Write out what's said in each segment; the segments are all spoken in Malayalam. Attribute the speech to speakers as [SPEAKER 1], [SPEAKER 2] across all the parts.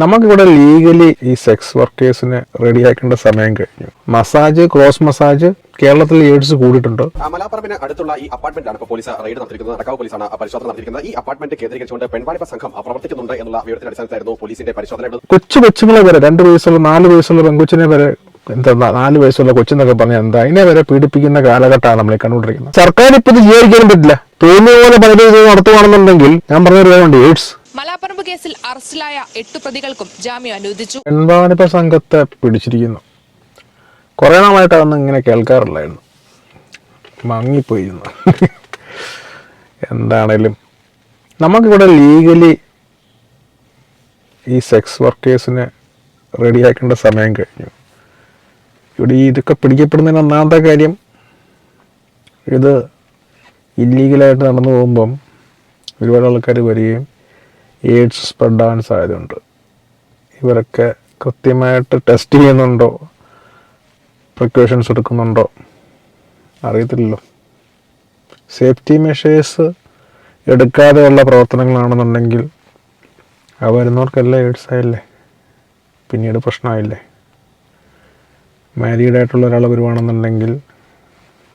[SPEAKER 1] നമുക്കിവിടെ ലീഗലി ഈ സെക്സ് വർക്കേഴ്സിനെ റെഡിയാക്കേണ്ട സമയം കഴിഞ്ഞു. മസാജ് ക്രോസ് മസാജ് കേരളത്തിൽ എയ്ഡ്സ് കൂടിയിട്ടുണ്ട്.
[SPEAKER 2] അമലാപറമ്പിന് അടുത്തുള്ള ഈ അപ്പാർട്ട്മെന്റാണ് ഇപ്പോൾ പോലീസ് റെയ്ഡ് നടത്തിയിരിക്കുന്നത്. നടക്കാവ് പോലീസാണ് പരിശോധന നടത്തിയിരിക്കുന്നത്. ഈ അപ്പാർട്ട്മെന്റ് കേന്ദ്രീകരിച്ചുകൊണ്ട് പെൺവാണിപ്പ സംഘം പ്രവർത്തിക്കുന്നുണ്ട് എന്നുള്ള വിവരത്തിന്റെ അടിസ്ഥാനത്തിലായിരുന്നു പോലീസിന്റെ പരിശോധന
[SPEAKER 1] കൊച്ചു കൊച്ചുങ്ങളെ വരെ രണ്ട് വയസ്സുള്ള നാല് വയസ്സുള്ള പെൺകൊച്ചിനെ വരെ എന്താ നാല് വയസ്സുള്ള കൊച്ചെന്നൊക്കെ പറഞ്ഞാൽ എന്താ അതിനെ വരെ പീഡിപ്പിക്കുന്ന കാലഘട്ടമാണ് നമ്മൾ കണ്ടുകൊണ്ടിരിക്കുന്നത്. സർക്കാർ ഇപ്പൊ ഇത് ജീവിക്കാനും പറ്റില്ല. തോന്നിയ പോലെ പലരും ഇത് നടത്തുവാണെന്നുണ്ടെങ്കിൽ ഞാൻ പറഞ്ഞൊരു കാര്യമുണ്ട് എയ്ഡ്സ്
[SPEAKER 3] മലാപ്പറമ്പ് കേസിൽ അറസ്റ്റിലായ എട്ട് പ്രതികൾക്കും ജാമ്യം അനുവദിച്ചു.
[SPEAKER 1] പെൺവാണിപ്പ സംഘത്തെ പിടിച്ചിരിക്കുന്നു? കുറെ നാളായിട്ട് അതൊന്നും ഇങ്ങനെ കേൾക്കാറില്ലായിരുന്നു. മങ്ങിപ്പോയിരുന്നു. എന്താണേലും. നമുക്കിവിടെ ലീഗലി ഈ സെക്സ് വർക്കേഴ്സിനെ റെഡിയാക്കേണ്ട സമയം കഴിഞ്ഞു. ഇവിടെ ഇതൊക്കെ പിടിക്കപ്പെടുന്നതിന് ഒന്നാമത്തെ കാര്യം ഇത് ഇല്ലീഗലായിട്ട് നടന്നു പോകുമ്പം ഒരുപാട് ആൾക്കാർ വരികയും എയ്ഡ്സ് സ്പ്രെഡാകാൻ സാധ്യതയുണ്ട്. ഇവരൊക്കെ കൃത്യമായിട്ട് ടെസ്റ്റ് ചെയ്യുന്നുണ്ടോ? പ്രിക്കോഷൻസ് എടുക്കുന്നുണ്ടോ? അറിയത്തില്ലല്ലോ. സേഫ്റ്റി മെഷേഴ്സ് എടുക്കാതെയുള്ള പ്രവർത്തനങ്ങളാണെന്നുണ്ടെങ്കിൽ ആ വരുന്നവർക്കെല്ലാം എയ്ഡ്സ് ആയില്ലേ? പിന്നീട് പ്രശ്നമായില്ലേ? മാരീഡ് ആയിട്ടുള്ള ഒരാൾ വരുവാണെന്നുണ്ടെങ്കിൽ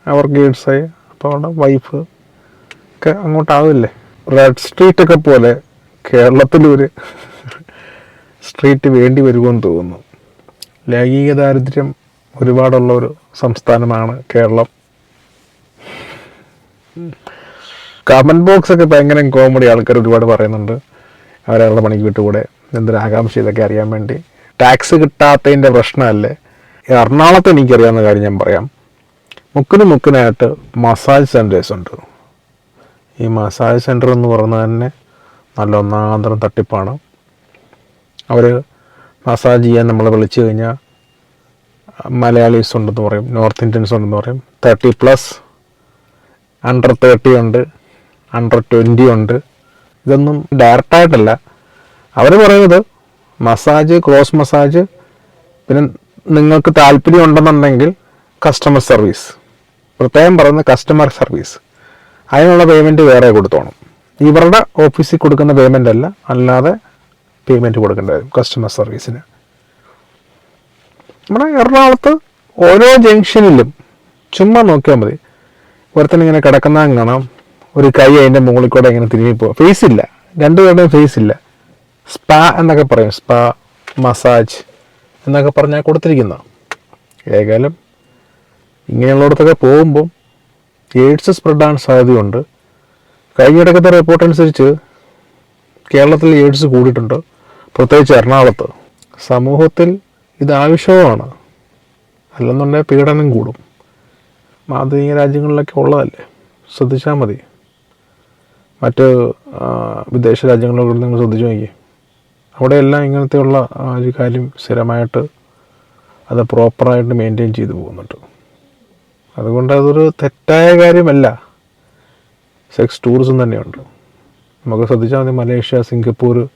[SPEAKER 1] അവർക്ക് എയ്ഡ്സ് ആയി അപ്പോൾ അവരുടെ വൈഫ് ഒക്കെ അങ്ങോട്ടാവില്ലേ? റെഡ് സ്ട്രീറ്റ് ഒക്കെ പോലെ കേരളത്തിലൊരു സ്ട്രീറ്റ് വേണ്ടി വരുമെന്ന് തോന്നുന്നു. ലൈംഗിക ദാരിദ്ര്യം ഒരുപാടുള്ള ഒരു സംസ്ഥാനമാണ് കേരളം. കമന്റ് ബോക്സ് ഒക്കെ ഭയങ്കര കോമഡി ആൾക്കാർ ഒരുപാട് പറയുന്നുണ്ട്. അവരവരുടെ പണിക്ക് വിട്ടുകൂടെ? എന്തൊരു ആകാംക്ഷ ഇതൊക്കെ അറിയാൻ വേണ്ടി. ടാക്സ് കിട്ടാത്തതിന്റെ പ്രശ്നമല്ലേ? എറണാകുളത്ത് എനിക്കറിയാവുന്ന കാര്യം ഞാൻ പറയാം. മുക്കിന് മുക്കിനായിട്ട് മസാജ് സെന്റേഴ്സ് ഉണ്ട്. ഈ മസാജ് സെന്റർ എന്ന് പറഞ്ഞാൽ തന്നെ നല്ല ഒന്നാന്തരം തട്ടിപ്പാണ്. അവർ മസാജ് ചെയ്യാൻ നമ്മളെ വിളിച്ചു കഴിഞ്ഞാൽ മലയാളീസ് ഉണ്ടെന്ന് പറയും നോർത്ത് ഇന്ത്യൻസ് ഉണ്ടെന്ന് പറയും. തേർട്ടി പ്ലസ് അണ്ടർ തേർട്ടി ഉണ്ട് അണ്ടർ ട്വന്റി ഉണ്ട്. ഇതൊന്നും ഡയറക്റ്റായിട്ടല്ല. അവർ പറയുന്നത് മസാജ് ക്രോസ് മസാജ് പിന്നെ നിങ്ങൾക്ക് താല്പര്യം ഉണ്ടെന്നുണ്ടെങ്കിൽ കസ്റ്റമർ സർവീസ്. പ്രത്യേകം പറയുന്നത് കസ്റ്റമർ സർവീസ്. അതിനുള്ള പേയ്മെന്റ് വേറെ കൊടുത്തോണം. ഇവരുടെ ഓഫീസിൽ കൊടുക്കുന്ന പേയ്മെന്റ് അല്ല. അല്ലാതെ പേയ്മെന്റ് കൊടുക്കേണ്ടി വരും കസ്റ്റമർ സർവീസിന് നമ്മുടെ എറണാകുളത്ത് ഓരോ ജംഗ്ഷനിലും ചുമ്മാ നോക്കിയാൽ മതി. ഒരുത്തൻ ഇങ്ങനെ കിടക്കുന്ന കാണാം. ഒരു കൈ അതിന്റെ മുകളിൽ കൂടെ ഇങ്ങനെ തിരിഞ്ഞു പോകും ഫേസ് ഇല്ല. രണ്ടുപേരുടെയും ഫേസ് ഇല്ല. സ്പാ എന്നൊക്കെ പറയും. സ്പാ മസാജ് എന്നൊക്കെ പറഞ്ഞാൽ കൊടുത്തിരിക്കുന്ന ഏകാലം ഇങ്ങനെയുള്ളിടത്തൊക്കെ പോകുമ്പം എയ്ഡ്സ് സ്പ്രെഡാൻ സാധ്യതയുണ്ട്. കഴിഞ്ഞിടക്കത്തെ റിപ്പോർട്ട് അനുസരിച്ച് കേരളത്തിൽ എയ്ഡ്സ് കൂടിയിട്ടുണ്ട്. പ്രത്യേകിച്ച് എറണാകുളത്ത്. സമൂഹത്തിൽ ഇത് ആവശ്യവുമാണ് അല്ലെന്നുണ്ടെങ്കിൽ പീഡനം കൂടും. ആധുനിക രാജ്യങ്ങളിലൊക്കെ ഉള്ളതല്ലേ? ശ്രദ്ധിച്ചാൽ മതി. മറ്റ് വിദേശ രാജ്യങ്ങളിലൊക്കെ നിങ്ങൾ ശ്രദ്ധിച്ചു നോക്കി അവിടെയെല്ലാം ഇങ്ങനത്തെയുള്ള ഒരു കാര്യം സ്ഥിരമായിട്ട് അത് പ്രോപ്പറായിട്ട് മെയിന്റെയിൻ ചെയ്തു പോകുന്നുണ്ട്. അതുകൊണ്ട് അതൊരു തെറ്റായ കാര്യമല്ല. സെക്സ് ടൂറിസം തന്നെയുണ്ട്. നമുക്ക് ശ്രദ്ധിച്ചാൽ മതി മലേഷ്യ സിംഗപ്പൂർ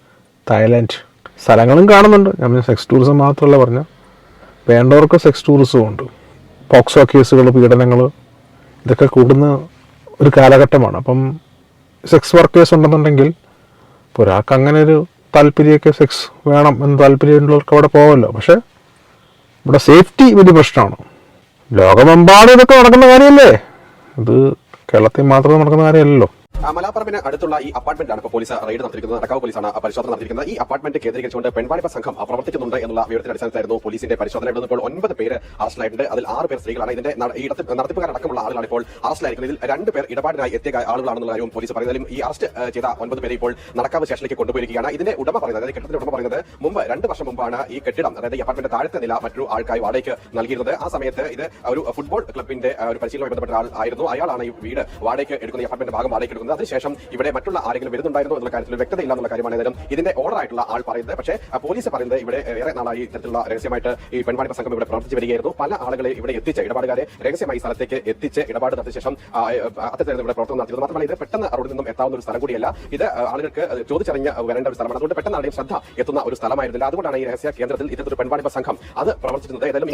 [SPEAKER 1] തായ്ലാൻഡ് സ്ഥലങ്ങളും കാണുന്നുണ്ട്. ഞാൻ സെക്സ് ടൂറിസം മാത്രമല്ല പറഞ്ഞ. വേണ്ടവർക്ക് സെക്സ് ടൂറിസവും ഉണ്ട്. പോക്സോ കേസുകൾ പീഡനങ്ങൾ ഇതൊക്കെ കൂടുന്ന ഒരു കാലഘട്ടമാണ്. അപ്പം സെക്സ് വർക്കേഴ്സ് ഉണ്ടെന്നുണ്ടെങ്കിൽ ഇപ്പോൾ ഒരാൾക്ക് അങ്ങനെ ഒരു താല്പര്യമൊക്കെ സെക്സ് വേണം എന്ന് താല്പര്യമുള്ളവർക്ക് അവിടെ പോകുമല്ലോ. പക്ഷേ ഇവിടെ സേഫ്റ്റി വലിയ പ്രശ്നമാണ്. ലോകമെമ്പാടും ഇതൊക്കെ നടക്കുന്ന കാര്യമല്ലേ? ഇത് കേരളത്തിൽ മാത്രം നടക്കുന്ന കാര്യമല്ലല്ലോ.
[SPEAKER 2] മലാപ്പറമ്പിന് അടുത്തുള്ള ഈ അപ്പാർട്ട്മെന്റാണ് ഇപ്പോൾ പോലീസ് റെയ്ഡ് നടത്തിയിരിക്കുന്നത്. നടക്കാവ് പോലീസാണ് പരിശോധന നടത്തിയിരിക്കുന്നത്. ഈ അപ്പാർട്ട്മെന്റ് കേന്ദ്രീകരിച്ചുകൊണ്ട് പെൺവാണിപ്പ സംഘം പ്രവർത്തിക്കുന്നുണ്ട് എന്നുള്ള വിവരത്തിന്റെ അടിസ്ഥാനത്തിലായിരുന്നു പോലീസിന്റെ പരിശോധന ഇവിടെ ഇപ്പോൾ ഒൻപത് പേര് അറസ്റ്റിലായിട്ടുണ്ട്. അതിൽ ആറ് പേർ സ്ത്രീകളാണ്. ഇതിന്റെ നടത്തിപ്പുകാരടക്കമുള്ള ആളുകളാണ് ഇപ്പോൾ അറസ്റ്റിലായിരിക്കുന്നത്. ഇതിൽ രണ്ട് പേർ ഇടപാടിനായി എത്തിയ ആളുകളാണെന്നുള്ള കാര്യവും പോലീസ് പറയുന്നതിലും ഈ അറസ്റ്റ് ചെയ്ത ഒൻപത് പേരെ ഇപ്പോൾ നടക്കാവ് സ്റ്റേഷനിലേക്ക് കൊണ്ടുപോയിരിക്കുകയാണ്. ഇതിന്റെ ഉടമ പറയുന്നത് അതായത് കെട്ടിടത്തിന്റെ ഉടമ പറയുന്നത് മുമ്പ് രണ്ട് വർഷം മുമ്പാണ് ഈ കെട്ടിടം അതായത് ഈ അപ്പാർട്ട്മെന്റ് താഴത്തെ നില മറ്റൊരു ആൾക്കായി വാടകയ്ക്ക് നൽകിയിരുന്നത്. ആ സമയത്ത് ഇത് ഒരു ഫുട്ബോൾ ക്ലബിന്റെ ഒരു പരിശീലനവുമായി ബന്ധപ്പെട്ട ആൾ ആയിരുന്നു. അയാളാണ് ഈ വീട് വാടകയ്ക്ക് എടുക്കുന്ന അപ്പാർട്ട്മെന്റ് ഭാഗം വാടകയ്ക്ക് എടുക്കുന്നത് അതിനുശേഷം ഇവിടെ മറ്റുള്ള ആരെങ്കിലും വരുന്നുണ്ടായിരുന്നു എന്നുള്ള കാര്യത്തിൽ വ്യക്തതയില്ല എന്നുള്ള കാര്യമാണ് ഏതായാലും ഇതിന്റെ ഓർഡർ ആയിട്ടുള്ള ആൾ പറയുന്നത്. പക്ഷേ പോലീസ് പറയുന്നത് ഇവിടെ ഏറെ നാളായി ഇത്തരത്തിലുള്ള രഹസ്യമായിട്ട് ഈ പെൺവാണിപ്പ സംഘം ഇവിടെ പ്രവർത്തിച്ച് വരികയായിരുന്നു. പല ആളുകളെ ഇവിടെ എത്തിച്ച് ഇടപാടുകാരെ രഹസ്യമായി സ്ഥലത്തേക്ക് എത്തിച്ച് ഇടപാട് നടത്തിയ ശേഷം അത്തരത്തിൽ ഇവിടെ പ്രവർത്തനം നടത്തിയത്. മാത്രമല്ല ഇത് പെട്ടെന്ന് റോഡിൽ നിന്നും എത്താവുന്ന ഒരു സ്ഥലം കൂടിയല്ല. ഇത് ആളുകൾക്ക് ചോദിച്ചറിഞ്ഞ് വരേണ്ട ഒരു സ്ഥലമാണ്. അതുകൊണ്ട് പെട്ടെന്ന് ആളുകൾ ശ്രദ്ധ എത്തുന്ന ഒരു സ്ഥലമായിരുന്നില്ല. അതുകൊണ്ടാണ് ഈ രഹസ്യ കേന്ദ്രത്തിൽ ഇത്തരത്തിൽ പെൺവാണിപ്പ സംഘം അത് പ്രവർത്തിച്ചിരുന്നത്. ഏതായാലും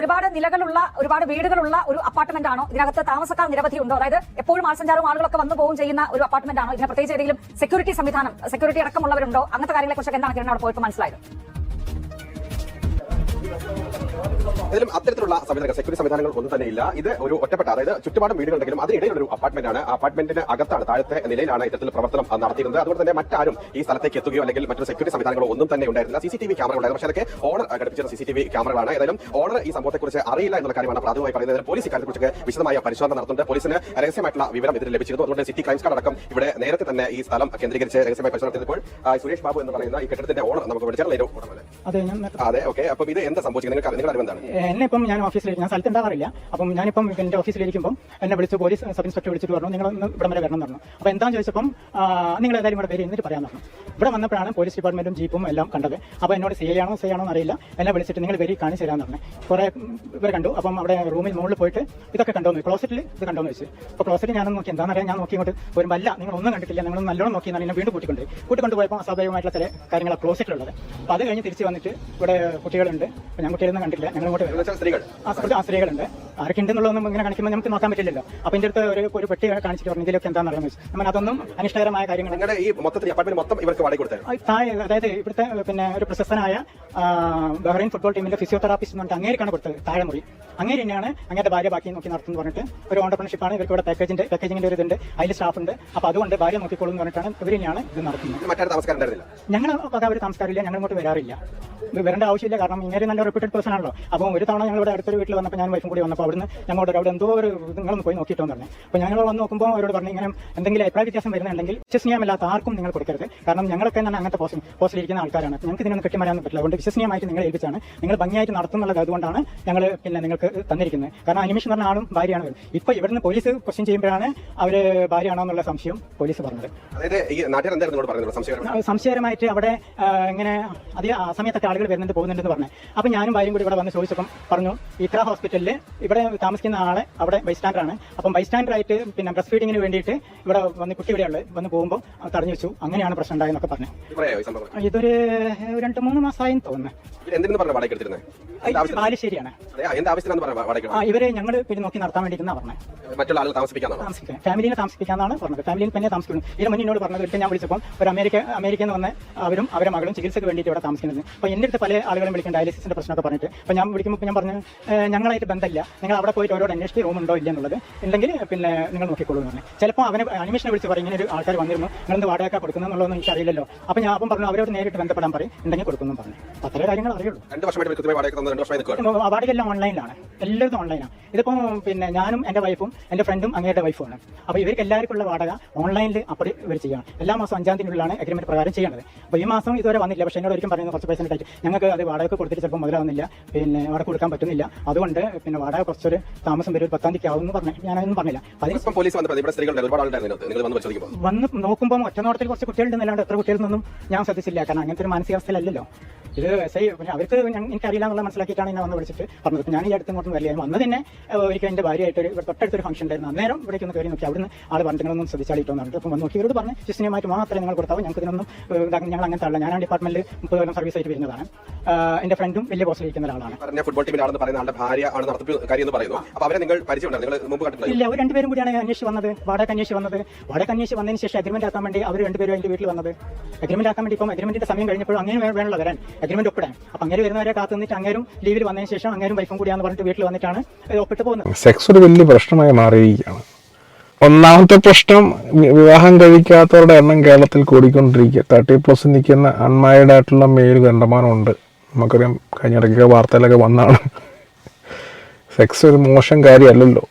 [SPEAKER 4] ഒരുപാട് നിലകളുള്ള ഒരുപാട് വീടുകളുള്ള ഒരു അപ്പാർട്ട്മെന്റ് ആണോ? ഇതിനകത്ത് താമസക്കാർ നിരവധി ഉണ്ടോ? അതായത് എപ്പോഴും ആൾ വാസഞ്ചാരവും ആളുകളൊക്കെ വന്നു പോകും ചെയ്യുന്ന ഒരു അപ്പാർട്ട്മെന്റ് ആണോ? ഇതിന് പ്രത്യേകിച്ച് ഏതെങ്കിലും സെക്യൂരിറ്റി സംവിധാനം സെക്യൂരിറ്റി അടക്കമുള്ളവരുണ്ടോ? അങ്ങനത്തെ കാര്യങ്ങളെ കുറിച്ചൊക്കെ എന്താണ് അവിടെ പോയപ്പോൾ മനസ്സിലായത്?
[SPEAKER 2] ഇതിലും അത്തരത്തിലുള്ള സംവിധാനങ്ങൾ സെക്യൂരിറ്റി സംവിധാനങ്ങൾ ഒന്നും തന്നെ ഇല്ല. ഇത് ഒരു ഒറ്റപ്പെട്ട അതായത് ചുറ്റുപാടും വീടുകളുണ്ടെങ്കിലും അതിനിടയിൽ ഒരു അപ്പാർട്ട്മെന്റ് ആണ് അപ്പാർട്ട്മെന്റിന് അകത്താണ് താഴത്തെ നിലയിലാണ് ഇത്തരത്തിൽ പ്രവർത്തനം നടത്തിയിരുന്നത്. അതുകൊണ്ട് തന്നെ മറ്റാരും ഈ സ്ഥലത്തേക്ക് എത്തുകയോ അല്ലെങ്കിൽ മറ്റൊരു സെക്യൂരിറ്റി സംവിധാനങ്ങളോ ഒന്നും തന്നെ ഉണ്ടായിരുന്നില്ല. C C T V camera ഉണ്ടായിരുന്നു പക്ഷേ അതൊക്കെ ഓണർ ഘടിപ്പിച്ച സി സി ടി വി ക്യാമറകളാണ് ഏതായാലും ഓണർ ഈ സംഭവത്തെക്കുറിച്ച് അറിയില്ല എന്നുള്ള കാര്യമാണ് പ്രാഥമികമായി പറയുന്നത്. പോലീസ് ഇക്കാര്യത്തെക്കുറിച്ച് വിശദമായ പരിശോധന നടത്തുന്നുണ്ട്. പോലീസിന് രഹസ്യമായിട്ടുള്ള വിവരം ഇതിൽ ലഭിച്ചിരുന്നു. അതുകൊണ്ട് സിറ്റി ക്രൈംസ് കാർഡ് അടക്കം ഇവിടെ നേരത്തെ തന്നെ ഈ സ്ഥലം കേന്ദ്രീകരിച്ച് രഹസ്യമായി പരിശോധന നടത്തിയപ്പോൾ സുരേഷ് ബാബു എന്ന് പറയുന്ന ഈ കെട്ടിടത്തിന്റെ ഓണർ നമുക്ക് വിളിച്ചാൽ
[SPEAKER 5] അതെ
[SPEAKER 2] അതെ ഓക്കെ. അപ്പം ഇത് എന്താ സംഭവിച്ചത്? നിങ്ങൾക്ക് നിങ്ങളുടെ അറിവ് എന്താണ്?
[SPEAKER 5] എന്നെ ഇപ്പം ഞാൻ ഓഫീസിൽ ഞാൻ സ്ഥലത്ത് ഉണ്ടാകാറില്ല അപ്പം ഞാനിപ്പം എന്റെ ഓഫീസിലിരിക്കുമ്പോൾ എന്നെ വിളിച്ച് പോലീസ് സബ് ഇൻസ്പെക്ടർ വിളിച്ചിട്ട് പറഞ്ഞു നിങ്ങൾ ഒന്ന് ഇവിടെ വരെ വരണം എന്ന് പറഞ്ഞു. അപ്പോൾ എന്താണെന്ന് ചോദിച്ചപ്പം നിങ്ങൾ ഏതായാലും ഇവിടെ പേര് എന്നിട്ട് പറയാൻ പറഞ്ഞു. ഇവിടെ വന്നപ്പോഴാണ് പോലീസ് ഡിപ്പാർട്ട്മെന്റും ജീപ്പും എല്ലാം കണ്ടത്. അപ്പോൾ എന്നോട് സി ആണോ സി ആണോ എന്നറിയില്ല എന്നെ വിളിച്ചിട്ട് നിങ്ങൾ പേര് കാണിച്ചു തരാമെന്ന് പറഞ്ഞു. കുറേ ഇവർ കണ്ടു. അപ്പം അവിടെ റൂമിൽ മുകളിൽ പോയിട്ട് ഇതൊക്കെ കണ്ടോന്ന് ക്ലോസറ്റിൽ ഇത് കണ്ടോന്ന് വെച്ച് അപ്പോൾ ക്ലോസറ്റിൽ ഞാൻ നോക്കി എന്താണെന്നറിയാം ഞാൻ നോക്കി ഇങ്ങോട്ട് ഒരു അല്ല നിങ്ങൾ ഒന്നും കണ്ടിട്ടില്ല നിങ്ങൾ നല്ലോണം നോക്കി എന്നാണ് എന്നെ വീണ്ടും കൂട്ടിക്കൊണ്ട് കൂട്ടിക്കൊണ്ട് പോയപ്പോൾ അസ്വാഭാവികമായിട്ടുള്ള ചില കാര്യങ്ങളാണ് ക്ലോസറ്റിലുള്ളത് അപ്പോൾ അത് കഴിഞ്ഞ് തിരിച്ച് വന്നിട്ട് ഇവിടെ കുട്ടികളുണ്ട്. ഞാൻ കുട്ടികളൊന്നും കണ്ടില്ല ഞങ്ങൾ
[SPEAKER 2] സ്ത്രീകൾ.
[SPEAKER 5] ആ സ്ത്രീകളുണ്ട്. ആരൊക്കെ ഉണ്ടെന്നുള്ളതൊന്നും ഇങ്ങനെ കാണിക്കുമ്പോൾ നമുക്ക് നോക്കാൻ പറ്റില്ലല്ലോ. അപ്പൊ ഇതിന്റെ അടുത്ത് ഒരു ഒരു പെട്ടി കാണിച്ചിട്ട് പറഞ്ഞു ഇതിലൊക്കെ എന്താണെന്ന് വെച്ചു നമ്മൾ അതൊന്നും അനിഷ്ടകരമായ കാര്യങ്ങൾ
[SPEAKER 2] നിങ്ങളുടെ ഈ മൊത്തത്തിൽ അപ്പാർട്ട്മെന്റ് മൊത്തം ഇവർക്ക് വാടക
[SPEAKER 5] അതായത് ഇവിടുത്തെ പിന്നെ ഒരു പ്രശസ്തനായ ബഹ്റൈൻ ഫുട്ബോൾ ടീമിന്റെ ഫിസിയോതെറാപ്പിസ്റ്റ് എന്ന് പറഞ്ഞിട്ട് അങ്ങേരിക്കാണ് കൊടുത്തത് താഴെ മുറി അങ്ങേര് തന്നെയാണ് അങ്ങേരുടെ ഭാര്യ ബാക്കി നോക്കി നടത്തുന്നു പറഞ്ഞിട്ട് ഒരു ഓണ്ടർപ്രണർഷിപ്പാണ് ഇവർക്ക് ഇവിടെ പാക്കേജിന്റെ പാക്കേജിന്റെ ഒരു ഇതുണ്ട്. അതിൽ സ്റ്റാഫ് ഉണ്ട്. അപ്പൊ അതുകൊണ്ട് ഭാര്യ നോക്കിക്കോളും എന്ന് പറഞ്ഞിട്ടാണ് ഇവർ തന്നെയാണ് ഇത് നടത്തുന്നത്. ഞങ്ങൾ പക ഒരു താമസക്കാരില്ല. ഞങ്ങൾ ഇങ്ങോട്ട് വരാറില്ല. വരേണ്ട ആവശ്യമില്ല. കാരണം ഇങ്ങനെ നല്ല റെപ്യൂട്ടഡ് പേഴ്സൺ ആണല്ലോ. അപ്പോൾ ഒരു തവണ ഞങ്ങൾ ഇവിടെ അടുത്തൊരു വീട്ടിൽ വന്നപ്പോൾ ഞാൻ വൈഫും കൂടി വന്നപ്പോൾ അവിടുന്ന് ഞങ്ങളോട് അവിടെ എന്തോ ഒരു നിങ്ങളൊന്ന് പോയി നോക്കിയിട്ടോ എന്ന് പറഞ്ഞു. അപ്പോൾ ഞങ്ങൾ വന്ന് നോക്കുമ്പോൾ അവരോട് പറഞ്ഞു ഇങ്ങനെ എന്തെങ്കിലും അഭിപ്രായ വ്യത്യാസം വരുന്നുണ്ടെങ്കിൽ വിശ്വസനീയമല്ലാത്ത ആർക്കും നിങ്ങൾ കൊടുക്കരുത്. കാരണം ഞങ്ങളൊക്കെ തന്നെ അങ്ങനത്തെ പോസ്റ്റ് പോസ്റ്റിൽ ഇരിക്കുന്ന ആൾക്കാരാണ്. ഞങ്ങൾക്ക് ഇതിനൊന്നും കെട്ടിമരാൻ പറ്റില്ല. അതുകൊണ്ട് വിശ്വസനീയമായിട്ട് നിങ്ങൾ ഏൽപ്പിച്ചാണ്. നിങ്ങൾ ഭംഗിയായിട്ട് നടത്തുന്നുള്ളത് അതുകൊണ്ടാണ് ഞങ്ങൾ പിന്നെ നിങ്ങൾക്ക് തന്നിരിക്കുന്നത്. കാരണം അനിമേഷൻ പറഞ്ഞ ആളും ഭാര്യയാണ് ഇപ്പോൾ ഇവിടുന്ന് പോലീസ് ക്വസ്റ്റ്യൻ ചെയ്യുമ്പോഴാണ് അവർ ഭാര്യയാണോ എന്നുള്ള സംശയം പോലീസ് പറഞ്ഞത്. സംശയകരമായിട്ട് അവിടെ ഇങ്ങനെ അതേ ആ സമയത്തൊക്കെ ആളുകൾ വരുന്നുണ്ട് പോകുന്നുണ്ടെന്ന് പറഞ്ഞു. അപ്പോൾ ഞാനും ഭാര്യയും കൂടി ഇവിടെ വന്ന് ചോദിച്ചപ്പം പറഞ്ഞു. ഇത്ര ഹോസ്പിറ്റലിൽ ഇവിടെ താമസിക്കുന്ന ആളെ അവിടെ ബൈസ്റ്റാൻഡറാണ്. അപ്പം ബൈസ്റ്റാൻഡറായിട്ട് പിന്നെ ബ്രസ്റ്റ് ഫീഡിങ്ങിന് വേണ്ടിയിട്ട് ഇവിടെ വന്ന് കുട്ടി ഇവിടെയുള്ളത് വന്ന് പോകുമ്പോൾ തടഞ്ഞു വെച്ചു. അങ്ങനെയാണ് പ്രശ്നം ഉണ്ടായെന്നൊക്കെ പറഞ്ഞു. ഇതൊരു രണ്ട് മൂന്ന് മാസമായി തോന്നുന്നു. ബാലുശ്ശേരിയാണ്. ആ ഇവരെ ഞങ്ങൾ പിന്നെ നോക്കി നടത്താൻ വേണ്ടിയിരുന്ന പറഞ്ഞത്. ഫാമിലിനെ താമസിപ്പിക്കാന്നാണ്? പറഞ്ഞത്. ഫാമിലിയിൽ തന്നെ താമസിക്കുന്നു. ഇതിന് മുന്നേ എന്നോട് പറഞ്ഞത് ഒരിക്കൽ ഞാൻ വിളിച്ചപ്പോൾ ഒരു അമേരിക്ക അമേരിക്കയിൽ നിന്ന് വന്ന് അവരും അവരുടെ മകളും ചികിത്സയ്ക്ക് വേണ്ടിയിട്ട് ഇവിടെ താമസിക്കുന്നത് അപ്പോൾ എന്റെ അടുത്ത് പല ആളുകളും വിളിക്കും ഡയാലിസിന്റെ പ്രശ്നമൊക്കെ പറഞ്ഞിട്ട്. അപ്പോൾ ഞാൻ വിളിക്കുമ്പോൾ ഞാൻ പറഞ്ഞു ഞങ്ങളായിട്ട് ബന്ധമില്ല. നിങ്ങൾ അവിടെ പോയിട്ട് ഓരോ അന്വേഷിച്ച് റൂം ഉണ്ടോ ഇല്ല എന്നുള്ളത് ഉണ്ടെങ്കിൽ പിന്നെ നിങ്ങൾ നോക്കിക്കോളൂ എന്ന് പറഞ്ഞു. ചിലപ്പോൾ അവനെ അനിമേഷനെ വിളിച്ച് പറയും ഇങ്ങനെ ഒരു ആൾക്കാർ വന്നിരുന്നു നിങ്ങളെന്ത് വാടക കൊടുക്കുന്നു എന്നുള്ളതൊന്നും എനിക്ക് അറിയില്ലല്ലോ അപ്പോൾ ഞാൻ അപ്പം പറഞ്ഞു അവരോട് നേരിട്ട് ബന്ധപ്പെടാൻ പറയും ഉണ്ടെങ്കിൽ കൊടുക്കുന്നു പറഞ്ഞു. അത്ര കാര്യങ്ങൾ അറിയുള്ളൂ.
[SPEAKER 2] രണ്ട് വർഷമായിട്ട് വാടക നിൽക്കുക
[SPEAKER 5] വാടകയെല്ലാം ഓൺലൈനാണ് ഇതിപ്പോൾ പിന്നെ ഞാനും എന്റെ വൈഫും എന്റെ ഫ്രണ്ടും അങ്ങയുടെ വൈഫുമാണ് അപ്പോൾ ഇവർക്ക് എല്ലാവർക്കും ഉള്ള വാടക ഓൺലൈനിൽ അപ്പടി ഇവർ ചെയ്യണം. എല്ലാ മാസം അഞ്ചാം തീയതിയിലാണ് അഗ്രിമെന്റ് പ്രകാരം ചെയ്യേണ്ടത് അപ്പോൾ ഈ മാസം ഇതുവരെ വന്നില്ല പക്ഷേ എന്നോട് ഒരിക്കലും പറയുന്നത് കുറച്ച് പൈസ ഞങ്ങൾക്ക് അത് വാടക കൊടുത്തിട്ട് ചിലപ്പോൾ മുതലാവുന്നില്ല. പിന്നെ കൊടുക്കാൻ പറ്റുന്നില്ല. അതുകൊണ്ട് പിന്നെ വാടക കുറച്ചൊരു താമസം വരും. പത്താം തീയതി ആവും എന്ന് പറഞ്ഞു ഞാനൊന്നും പറഞ്ഞില്ല. അതിന്
[SPEAKER 2] പോലീസ് വന്ന്
[SPEAKER 5] നോക്കുമ്പോൾ ഒറ്റനോട്ടത്തിൽ കുറച്ച് കുട്ടികളുണ്ടെന്നല്ലാണ്ട് എത്ര കുട്ടികളൊന്നും ഞാൻ ശ്രദ്ധിച്ചില്ല. കാരണം അങ്ങനത്തെ ഒരു മാനസികാവസ്ഥയിലല്ലോ ഇത് എസ് ഐ അവർക്ക് ഞാൻ- എനിക്കറിയില്ല എന്നുള്ള മനസ്സിലാക്കിയിട്ടാണ് എന്നെ വന്ന് വിളിച്ചിട്ട് പറഞ്ഞത്. ഞാൻ ഈ അടുത്ത് ഇങ്ങോട്ടും വരില്ല. വന്ന് തന്നെ ഒരിക്കലും ഒരിക്കൽ എന്റെ ഭാര്യയായിട്ട് ഒരു തൊട്ടടുത്തൊരു ഫംഗ്ഷൻ ഉണ്ടായിരുന്നു. അന്നേരം ഇവിടേക്ക് ഒന്ന് കയറി നോക്കി. അവിടുന്ന് ആൾ പറഞ്ഞിട്ടൊന്നും ശ്രദ്ധിച്ചാളിട്ടോ അപ്പം വന്ന് നോക്കി. ഇവരോട് പറഞ്ഞ് ശിശുനിയമായിട്ട് മാത്രമേ നിങ്ങൾ കൊടുത്താവും? ഞങ്ങൾക്ക് ഇതിനൊന്നും ഞങ്ങൾ അങ്ങനത്തെ ആളല്ല. ഞാൻ ഡിപ്പാർട്ട്മെന്റിൽ മുപ്പത് കൊല്ലം സർവീസ് ആയിട്ട് വരുന്നതാണ്. എന്റെ എന്റെ ഫ്രണ്ടും വലിയ പോസ്റ്റിലിരിക്കുന്ന ഒരാളാണ്.
[SPEAKER 2] പറഞ്ഞ ഫുട്ബോൾ ടീമിലാണെന്ന് പറയുന്ന ആളുടെ ഭാര്യ ആണ് നടത്തിപ്പ് കാര്യം എന്ന് പറയുന്നു. അപ്പൊ അവരെ നിങ്ങൾ പരിചയമുണ്ടായിരുന്നു നിങ്ങൾ മുമ്പ് കണ്ടിട്ടില്ല
[SPEAKER 5] ഇല്ല അവർ രണ്ടുപേരും കൂടിയാണ് അന്വേഷിച്ച് വന്നത്. വാടക അന്വേഷിച്ച് വന്നത്. വാടക അന്വേഷിച്ച് വന്നതിന് ശേഷം അഗ്രിമെന്റ് ആക്കാൻ വേണ്ടി അവർ രണ്ടുപേരും എന്റെ വീട്ടിൽ വന്നത്. അഗ്രിമെന്റ് ആക്കാൻ വേണ്ടി ഇപ്പം അഗ്രിമെന്റിന്റെ സമയം കഴിഞ്ഞപ്പോൾ അങ്ങനെ വേണമല്ലോ വരാൻ. അഗ്രിമെന്റ് ഒപ്പിടാൻ. അപ്പൊ അങ്ങനെ വരുന്നവരെ കാത്തു നിന്നിട്ട് അങ്ങേരും ലീവിൽ വന്നതിന് ശേഷം അങ്ങേരും വൈഫും കൂടിയാന്ന് പറഞ്ഞിട്ട് വീട്ടിൽ വന്നിട്ടാണ് ഒപ്പിട്ട് പോകുന്നത്.
[SPEAKER 1] സെക്സ് ഒരു വലിയ പ്രശ്നമായി മാറിയിരിക്കുകയാണ്. ഒന്നാമത്തെ പ്രശ്നം വിവാഹം കഴിക്കാത്തവരുടെ എണ്ണം കേരളത്തിൽ കൂടിക്കൊണ്ടിരിക്കുക. തേർട്ടി പ്ലസ് നിൽക്കുന്ന അൺമാരീഡ് ആയിട്ടുള്ള മെയിൽ കണ്ടമാനമുണ്ട് നമുക്കറിയാം കഴിഞ്ഞ ഇടയ്ക്ക് വാർത്തയിലൊക്കെ വന്നാണ്. സെക്സ് ഒരു മോശം കാര്യമല്ലല്ലോ.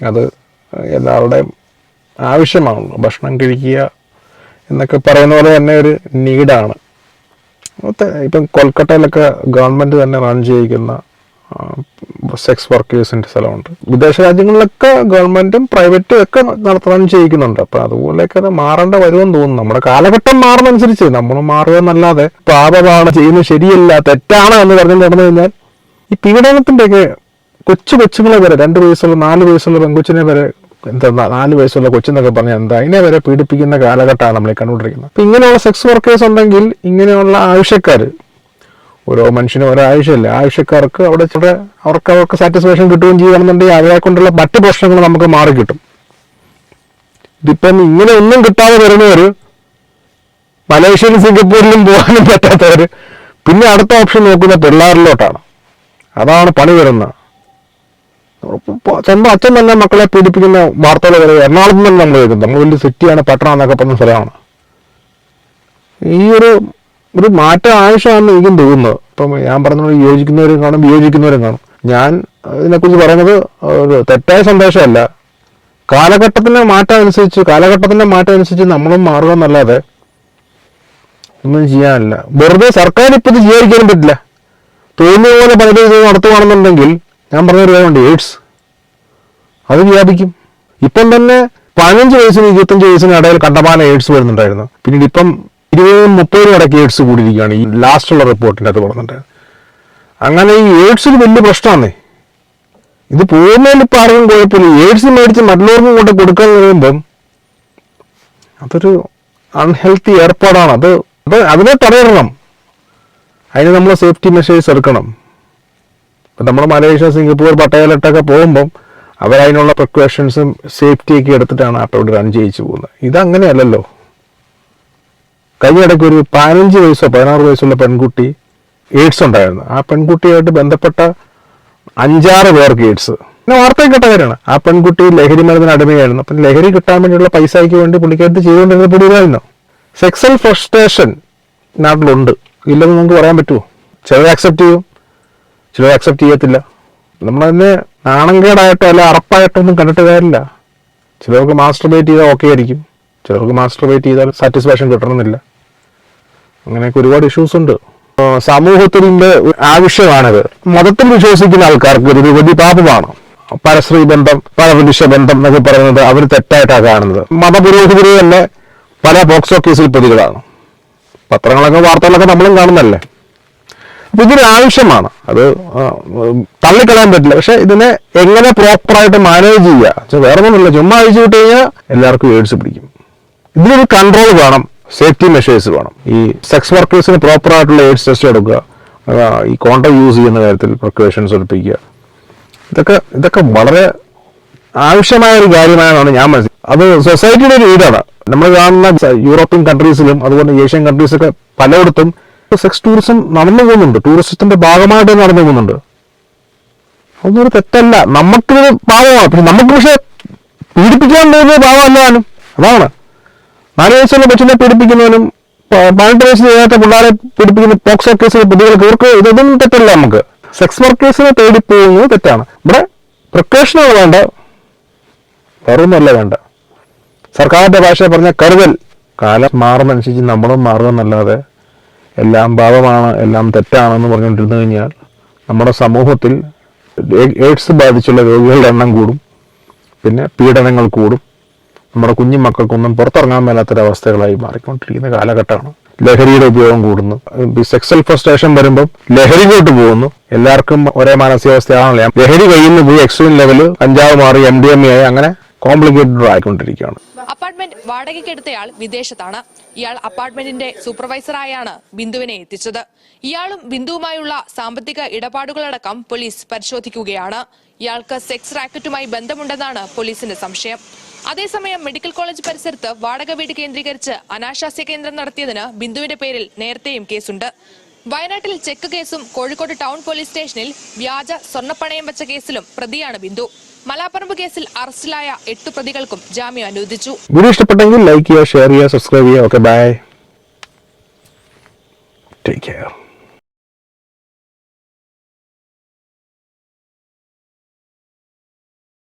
[SPEAKER 1] അത് എല്ലാവരുടെയും ആവശ്യമാണല്ലോ. ഭക്ഷണം കഴിക്കുക എന്നൊക്കെ പറയുന്ന പോലെ തന്നെ ഒരു നീഡാണ് ഇപ്പം കൊൽക്കത്തയിലൊക്കെ ഗവൺമെന്റ് തന്നെ റൺ ചെയ്യിക്കുന്ന സെക്സ് വർക്കേഴ്സിന്റെ സ്ഥലമുണ്ട്. വിദേശ രാജ്യങ്ങളിലൊക്കെ ഗവൺമെന്റും പ്രൈവറ്റും ഒക്കെ നടത്താനും ചെയ്യിക്കുന്നുണ്ട്. അപ്പം അതുപോലെയൊക്കെ അത് മാറേണ്ട വരുമെന്ന് തോന്നുന്നു. നമ്മുടെ കാലഘട്ടം മാറുന്നതനുസരിച്ച് നമ്മൾ മാറുക എന്നല്ലാതെ പാപമാണ് ചെയ്യുന്നത് ശരിയല്ല തെറ്റാണ് എന്ന് പറഞ്ഞു നടന്നു കഴിഞ്ഞാൽ ഈ പീഡനത്തിന്റെയൊക്കെ കൊച്ചു കൊച്ചുങ്ങളെ വരെ രണ്ട് വയസ്സുള്ള നാല് വയസ്സുള്ള പെൺകൊച്ചിനെ വരെ എന്താ നാല് വയസ്സുള്ള കൊച്ചെന്നൊക്കെ പറഞ്ഞാൽ എന്താ അതിനെ വരെ പീഡിപ്പിക്കുന്ന കാലഘട്ടമാണ് നമ്മൾ കണ്ടുകൊണ്ടിരിക്കുന്നത്. അപ്പം ഇങ്ങനെയുള്ള സെക്സ് വർക്കേഴ്സ് ഉണ്ടെങ്കിൽ ഇങ്ങനെയുള്ള ആവശ്യക്കാർ ഓരോ മനുഷ്യനും ഓരോ ആവശ്യമില്ല. ആവശ്യക്കാർക്ക് അവിടെ ചില അവർക്ക് അവർക്ക് സാറ്റിസ്ഫാക്ഷൻ കിട്ടുകയും ചെയ്യുകയാണെന്നുണ്ടെങ്കിൽ അവരെ കൊണ്ടുള്ള മറ്റ് പ്രശ്നങ്ങൾ നമുക്ക് മാറി കിട്ടും. ഇതിപ്പം ഇങ്ങനെ ഒന്നും കിട്ടാതെ വരുന്നവർ മലേഷ്യയിലും സിംഗപ്പൂരിലും പോകാനും പറ്റാത്തവർ പിന്നെ അടുത്ത ഓപ്ഷൻ നോക്കുന്ന പിള്ളേരിലോട്ടാണ്. അതാണ് പണി വരുന്നത്. സ്വന്തം അച്ഛൻ തന്നെ മക്കളെ പീഡിപ്പിക്കുന്ന വാർത്തകൾ വരെ എറണാകുളത്ത് നിന്ന് നമ്മൾ കേൾക്കുന്നത്. നമ്മൾ വലിയ സിറ്റിയാണ് പട്ടണം എന്നൊക്കെ പറഞ്ഞ സ്ഥലമാണ്. ഈ ഒരു ഒരു മാറ്റം ആവശ്യമാണെന്ന് എനിക്കും തോന്നുന്നത് ഇപ്പം ഞാൻ പറഞ്ഞ യോജിക്കുന്നവരും കാണും വിയോജിക്കുന്നവരും കാണും. ഞാൻ ഇതിനെക്കുറിച്ച് പറയുന്നത് ഒരു തെറ്റായ സന്ദേശമല്ല. കാലഘട്ടത്തിന്റെ മാറ്റം അനുസരിച്ച് കാലഘട്ടത്തിന്റെ മാറ്റം അനുസരിച്ച് നമ്മളും മാറുക എന്നല്ലാതെ ഒന്നും ചെയ്യാനില്ല. വെറുതെ സർക്കാർ ഇപ്പം ഇത് ചെയ്യാതിരിക്കാനും പറ്റില്ല. തോന്നിയ പോലെ പലരും ഇത് നടത്തുകയാണെന്നുണ്ടെങ്കിൽ ഞാൻ പറഞ്ഞൊരു കാര്യമുണ്ട് എയ്ഡ്സ്. അത് വ്യാപിക്കും. ഇപ്പം തന്നെ പതിനഞ്ച് വയസ്സിന് ഇരുപത്തഞ്ച് വയസ്സിന് ഇടയിൽ കണ്ടമാനം എയ്ഡ്സ് വരുന്നുണ്ടായിരുന്നു. പിന്നീട് ഇപ്പം ഇരുപതും മുപ്പതും ഇടയ്ക്ക് എയ്ഡ്സ് കൂടിയിരിക്കുകയാണ്. ഈ ലാസ്റ്റുള്ള റിപ്പോർട്ടിന്റെ അത് പറഞ്ഞിട്ട് അങ്ങനെ ഈ എയ്ഡ്സ് ഒരു വലിയ പ്രശ്നമാണ്. ഇത് പോകുന്നതിൽ ഇപ്പം ആർക്കും കുഴപ്പമില്ല. എയ്ഡ്സ് മേടിച്ച് മറ്റുള്ളവർക്കും കൊണ്ട് കൊടുക്കാൻ കഴിയുമ്പം അതൊരു അൺഹെൽത്തി ഏർപ്പാടാണ്. അത് അത് അതിനെ തടയിടണം അതിന് നമ്മൾ സേഫ്റ്റി മെഷേഴ്സ് എടുക്കണം. ഇപ്പം നമ്മൾ മലേഷ്യ സിംഗപ്പൂർ പട്ടയലട്ടൊക്കെ പോകുമ്പം അവരതിനുള്ള പ്രിക്കോഷൻസും സേഫ്റ്റിയൊക്കെ എടുത്തിട്ടാണ് അപ്പോൾ റൺ ചെയ്യിച്ചു പോകുന്നത്. ഇതങ്ങനെയല്ലല്ലോ. കഴിഞ്ഞ ഇടയ്ക്ക് ഒരു പതിനഞ്ച് വയസ്സോ പതിനാറ് വയസ്സുള്ള പെൺകുട്ടി എയ്ഡ്സ് ഉണ്ടായിരുന്നു. ആ പെൺകുട്ടിയായിട്ട് ബന്ധപ്പെട്ട അഞ്ചാറ് പേർക്ക് എയ്ഡ്സ് പിന്നെ വാർത്തയിൽ കേട്ട കാര്യമാണ്. ആ പെൺകുട്ടി ലഹരി മരുന്നിന് അടിമയായിരുന്നു. അപ്പം ലഹരി കിട്ടാൻ വേണ്ടിയുള്ള പൈസയ്ക്ക് വേണ്ടി പുള്ളിക്കാരത്ത് ചെയ്തുകൊണ്ടിരുന്ന പുള്ളിയായിരുന്നു സെക്സൽ ഫ്രസ്ട്രേഷൻ നാട്ടിലുണ്ട്. ഇല്ലെന്ന് നമുക്ക് പറയാൻ പറ്റുമോ? ചിലർ അക്സെപ്റ്റ് ചെയ്യും. ചിലർ അക്സെപ്റ്റ് ചെയ്യത്തില്ല. നമ്മളതിനെ നാണംകേടായിട്ടോ അല്ല അറപ്പായിട്ടോ ഒന്നും കണ്ടിട്ട് കാര്യമില്ല. ചിലർക്ക് മാസ്റ്റർബേറ്റ് ചെയ്താൽ ഓക്കെ ആയിരിക്കും. ചിലർക്ക് മാസ്റ്റർബേറ്റ് ചെയ്താൽ സാറ്റിസ്ഫാക്ഷൻ കിട്ടണമെന്നില്ല. അങ്ങനെയൊക്കെ ഒരുപാട് ഇഷ്യൂസ് ഉണ്ട്. സമൂഹത്തിന്റെ ആവശ്യമാണിത്. മതത്തിൽ വിശ്വസിക്കുന്ന ആൾക്കാർക്ക് ഒരു വലിയ പാപമാണ്. പരശ്രീ ബന്ധം പരപുരുഷ ബന്ധം എന്നൊക്കെ പറയുന്നത് അവർ തെറ്റായിട്ടാണ് കാണുന്നത്. മതപുരോഹിതരെ തന്നെ പല പോക്സോ കേസിൽ പ്രതികളാണ്. പത്രങ്ങളൊക്കെ വാർത്തകളൊക്കെ നമ്മളും കാണുന്നല്ലേ അപ്പൊ ഇതൊരു ആവശ്യമാണ്. അത് തള്ളിക്കളയാൻ പറ്റില്ല. പക്ഷെ ഇതിനെ എങ്ങനെ പ്രോപ്പറായിട്ട് മാനേജ് ചെയ്യുക? വേറെ ഒന്നുമില്ല ചുമ്മാ അഴിച്ചു വിട്ട് കഴിഞ്ഞാൽ എല്ലാവർക്കും എയ്ഡ്സ് പിടിക്കും. ഇതിനൊരു കൺട്രോൾ വേണം. സേഫ്റ്റി മെഷേഴ്സ് വേണം. ഈ സെക്സ് വർക്കേഴ്സിന് പ്രോപ്പർ ആയിട്ടുള്ള എയ്ഡ്സ് ടെസ്റ്റ് എടുക്കുക. ഈ കോണ്ടം യൂസ് ചെയ്യുന്ന കാര്യത്തിൽ പ്രിക്കോഷൻസ് എടുപ്പിക്കുക. ഇതൊക്കെ ഇതൊക്കെ വളരെ ആവശ്യമായ ഒരു കാര്യമായാണ് ഞാൻ മനസ്സിലാക്കുന്നത് അത് സൊസൈറ്റിയുടെ ഒരു ഇതാണ്. നമ്മൾ കാണുന്ന യൂറോപ്യൻ കൺട്രീസിലും അതുപോലെ ഏഷ്യൻ കൺട്രീസൊക്കെ പലയിടത്തും സെക്സ് ടൂറിസം നടന്നു പോകുന്നുണ്ട്. ടൂറിസത്തിന്റെ ഭാഗമായിട്ട് നടന്നു പോകുന്നുണ്ട്. അതൊന്നും ഒരു തെറ്റല്ല. നമുക്കിത് പാവമാണ് പക്ഷെ നമുക്ക് പക്ഷെ പീഡിപ്പിക്കാൻ പോകുന്നത് പാവമല്ലാനും അതാണ്. നാല് വയസ്സുള്ള കൊച്ചിനെ പീഡിപ്പിക്കുന്നവനും പ- പതിനെട്ട് വയസ്സ് ചെയ്യാത്ത പിള്ളേരെ പീഡിപ്പിക്കുന്ന പോക്സോ കേസിലെ പ്രതികൾക്ക് ഇവർക്ക് ഇതൊന്നും തെറ്റല്ല നമുക്ക്. സെക്സ് വർക്കേഴ്സിനെ തേടി പോകുന്നത് തെറ്റാണ്. ഇവിടെ പ്രിക്കോഷനുകൾ വേണ്ട കറുന്നല്ല വേണ്ട സർക്കാരിന്റെ ഭാഷ പറഞ്ഞ കരുതൽ. കാലം മാറുന്നതനുസരിച്ച് നമ്മളും മാറുമെന്നല്ലാതെ എല്ലാം പാപമാണ് എല്ലാം തെറ്റാണെന്ന് പറഞ്ഞുകൊണ്ടിരുന്നു കഴിഞ്ഞാൽ നമ്മുടെ സമൂഹത്തിൽ എയ്ഡ്സ് ബാധിച്ചുള്ള രോഗികളുടെ എണ്ണം കൂടും. പിന്നെ പീഡനങ്ങൾ കൂടും. നമ്മുടെ കുഞ്ഞു മക്കൾക്കൊന്നും പുറത്തിറങ്ങാൻ മേലാത്തൊരവസ്ഥകളായി മാറിക്കൊണ്ടിരിക്കുന്ന കാലഘട്ടമാണ്. ലഹരിയുടെ ഉപയോഗം കൂടുന്നു. സെക്സൽ ഫ്രസ്ട്രേഷൻ വരുമ്പോൾ ലഹരിയിലോട്ട് പോകുന്നു. എല്ലാവർക്കും ഒരേ മാനസികാവസ്ഥയാണല്ലോ. ലഹരി കയ്യിൽ നിന്ന് പോയി എക്സ്ട്രീം ലെവൽ കഞ്ചാവ് മാറി എം ഡി എം എ അങ്ങനെ കോംപ്ലിക്കേറ്റഡ് ആയിക്കൊണ്ടിരിക്കുകയാണ്.
[SPEAKER 3] അപ്പാർട്ട്മെന്റ് വാടകയ്ക്കെടുത്തയാൾ വിദേശത്താണ്. ഇയാൾ അപ്പാർട്ട്മെന്റിന്റെ സൂപ്പർവൈസറായാണ് ബിന്ദുവിനെ എത്തിച്ചത്. ഇയാളും ബിന്ദുവുമായുള്ള സാമ്പത്തിക ഇടപാടുകളടക്കം പോലീസ് പരിശോധിക്കുകയാണ്. ഇയാൾക്ക് സെക്സ് റാക്കറ്റുമായി ബന്ധമുണ്ടെന്നാണ് പോലീസിന്റെ സംശയം. അതേസമയം മെഡിക്കൽ കോളേജ് പരിസരത്ത് വാടക വീട് കേന്ദ്രീകരിച്ച് അനാശാസ്യ കേന്ദ്രം നടത്തിയതിന് ബിന്ദുവിന്റെ പേരിൽ നേരത്തെയും കേസുണ്ട്. വയനാട്ടിൽ ചെക്ക് കേസും കോഴിക്കോട് ടൗൺ പോലീസ് സ്റ്റേഷനിൽ വ്യാജ സ്വർണപ്പണയം വെച്ച കേസിലും പ്രതിയാണ് ബിന്ദു. മലാപ്പറമ്പ് കേസിൽ അറസ്റ്റിലായ എട്ട് പ്രതികൾക്കും ജാമ്യം അനുവദിച്ചു.
[SPEAKER 1] ഇഷ്ടപ്പെട്ടെങ്കിൽ ലൈക്ക് ചെയ്യുക ഷെയർ ചെയ്യുക സബ്സ്ക്രൈബ് ചെയ്യുക. ബൈ. Take care